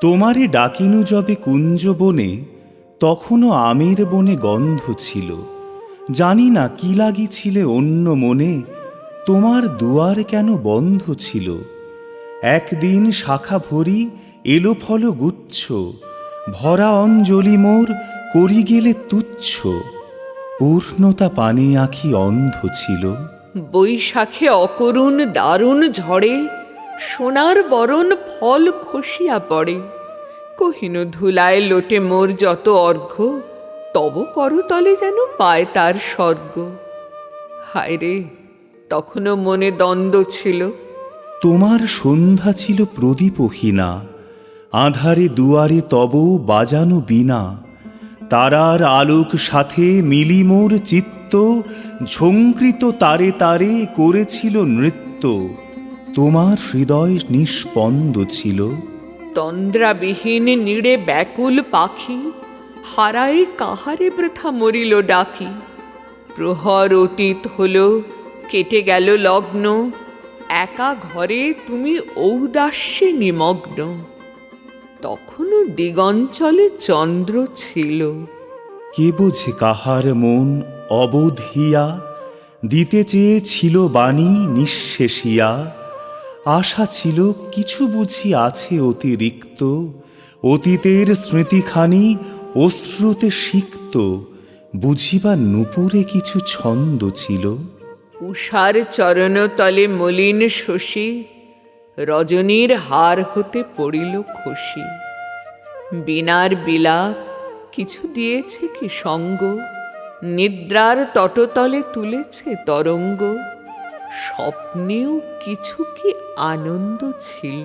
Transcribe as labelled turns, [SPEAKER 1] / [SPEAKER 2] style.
[SPEAKER 1] তোমারে ডাকিনু যবে কুঞ্জ বনে, তখনও আমের বনে গন্ধ ছিল। জানি না কি লাগিছিলে অন্য মনে, তোমার দুয়ার কেন বন্ধ ছিল? একদিন শাখা ভরি এলো ফল গুচ্ছ, ভরা অঞ্জলি মোর করি গেলে তুচ্ছ। পূর্ণতা পানে আখি অন্ধ ছিল।
[SPEAKER 2] বৈশাখে অকরুণ দারুণ ঝড়ে সোনার বরণ ফল খসিয়া পড়ে। কহিনু, ধুলায় লোটে মোর যত অর্ঘ্য, তব করতলে যেন পায় তার স্বর্গ। হায় রে তখনও মনে দ্বন্দ্ব ছিল।
[SPEAKER 1] তোমার সন্ধ্যা ছিল প্রদীপহীনা, আধারে দুয়ারে তব বাজানো বিনা তারার আলোক সাথে মিলি মোর চিত্ত ঝঙ্কৃত তারে তারে করেছিল নৃত্য। তোমার হৃদয় নিষ্পন্দ ছিল।
[SPEAKER 2] তন্দ্রাবিহীন নিড়ে ব্যাকুল পাখি হারায় কাহারে বৃথা মরিল ডাকি। প্রহর অতীত হল কেটে গেল লগ্ন একা ঘরে তুমি ঔদাস্যে নিমগ্ন। তখনও দিগঞ্চলে চন্দ্র ছিল।
[SPEAKER 1] কে বোঝে কাহার মন অবোধিয়া দিতে চেয়েছিল বাণী নিঃশেষিয়া? আশা ছিল কিছু বুঝি আছে অতিরিক্ত। অতীতের স্মৃতিখানি অশ্রুতে সিক্ত। বুঝিবা নুপুরে কিছু ছন্দ ছিল।
[SPEAKER 2] উষার চরণতলে মলিন শশী, রজনীর হার হতে পড়িল খুশি বিনার বিলাপ কিছু দিয়েছে কি সঙ্গ? নিদ্রার তটতলে তুলেছে তরঙ্গ। স্বপ্নেও কিছু কি আনন্দ ছিল?